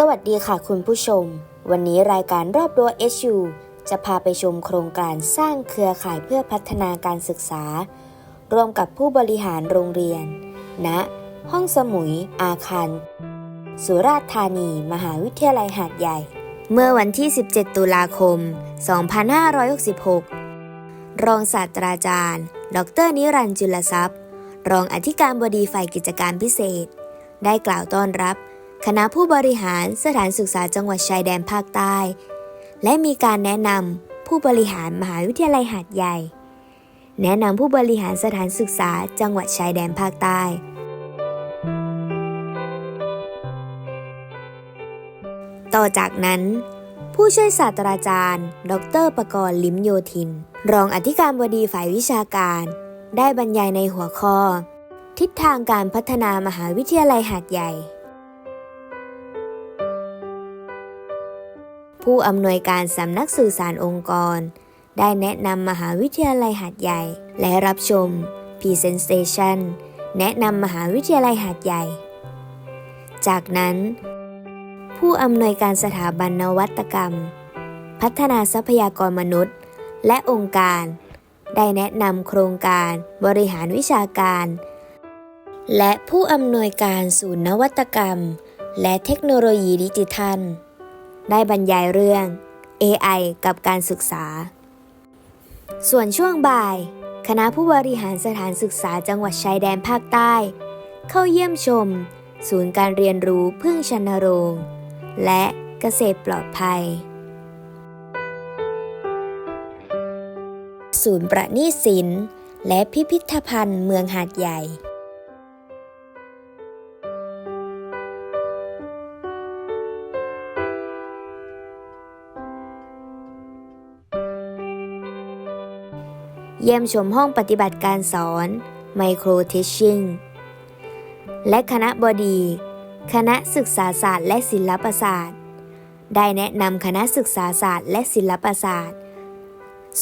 สวัสดีค่ะคุณผู้ชม วันนี้รายการรอบรั้ว SU จะพาไปชมโครงการสร้างเครือข่ายเพื่อพัฒนาการศึกษา ร่วมกับผู้บริหารโรงเรียนณห้องสมุย อาคาร สุราษฎร์ธานี มหาวิทยาลัยหาดใหญ่ เมื่อวันที่ 17 ตุลาคม 2566 รองศาสตราจารย์ ดร นิรันดร์จุลทรัพย์ รองอธิการบดีฝ่ายกิจการพิเศษ ได้กล่าวต้อนรับ คณะผู้บริหารสถานศึกษาจังหวัดชายแดนภาคใต้ และมีการแนะนำผู้บริหารมหาวิทยาลัยหาดใหญ่ แนะนำผู้บริหารสถานศึกษาจังหวัดชายแดนภาคใต้ ต่อจากนั้น ผู้ช่วยศาสตราจารย์ ดรประกรณ์ลิมโยธิน รองอธิการบดีฝ่ายวิชาการ ได้บรรยายในหัวข้อ ทิศทางการพัฒนามหาวิทยาลัยหาดใหญ่ ผู้อำนวยการสำนักสื่อสารองค์กร ได้แนะนำมหาวิทยาลัยหาดใหญ่ และรับชม Presentation แนะนำมหาวิทยาลัยหาดใหญ่ จากนั้น ผู้อำนวยการสถาบันนวัตกรรม พัฒนาทรัพยากรมนุษย์ และองค์การ ได้แนะนำโครงการบริหารวิชาการ และผู้อำนวยการศูนย์นวัตกรรม และเทคโนโลยีดิจิทัล ได้บรรยายเรื่อง AI กับการศึกษา ส่วนช่วงบ่าย คณะผู้บริหารสถานศึกษาจังหวัดชายแดนภาคใต้ เข้าเยี่ยมชม ศูนย์การเรียนรู้พึ่งชนโรง และเกษตรปลอดภัย ศูนย์ประณีตศิลป์และพิพิธภัณฑ์เมืองหาดใหญ่ เยี่ยมชมห้องปฏิบัติการสอน Micro Teaching และคณะบดี คณะศึกษาศาสตร์และศิลปศาสตร์ ได้แนะนำคณะศึกษาศาสตร์และศิลปศาสตร์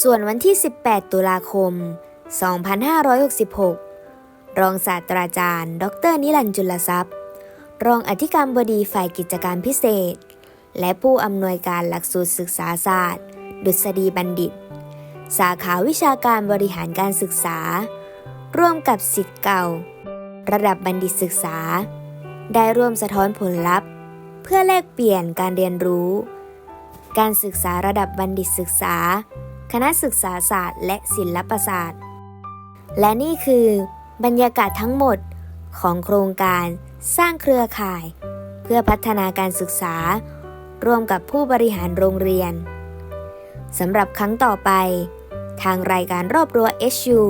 ส่วนวันที่ 18 ตุลาคม 2566 รองศาสตราจารย์ ดร นิรันจุลทรัพย์ รองอธิการบดีฝ่ายกิจการพิเศษ และผู้อำนวยการหลักสูตรศึกษาศาสตร์ ดุษฎีบัณฑิต สาขาวิชาการบริหารการศึกษา ร่วมกับสิทธิ์เก่า ระดับบัณฑิตศึกษา ได้ร่วมสะท้อนผลลัพธ์ เพื่อแลกเปลี่ยนการเรียนรู้ การศึกษาระดับบัณฑิตศึกษา คณะศึกษาศาสตร์ และศิลปศาสตร์ และนี่คือบรรยากาศทั้งหมดของโครงการสร้างเครือข่าย เพื่อพัฒนาการศึกษา ร่วมกับผู้บริหารโรงเรียนสำหรับครั้งต่อไป ทางรายการรอบรั้ว HU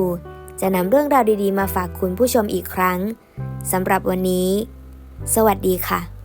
จะนำเรื่องราวดีๆ มาฝากคุณผู้ชมอีกครั้งสำหรับวันนี้ สวัสดีค่ะ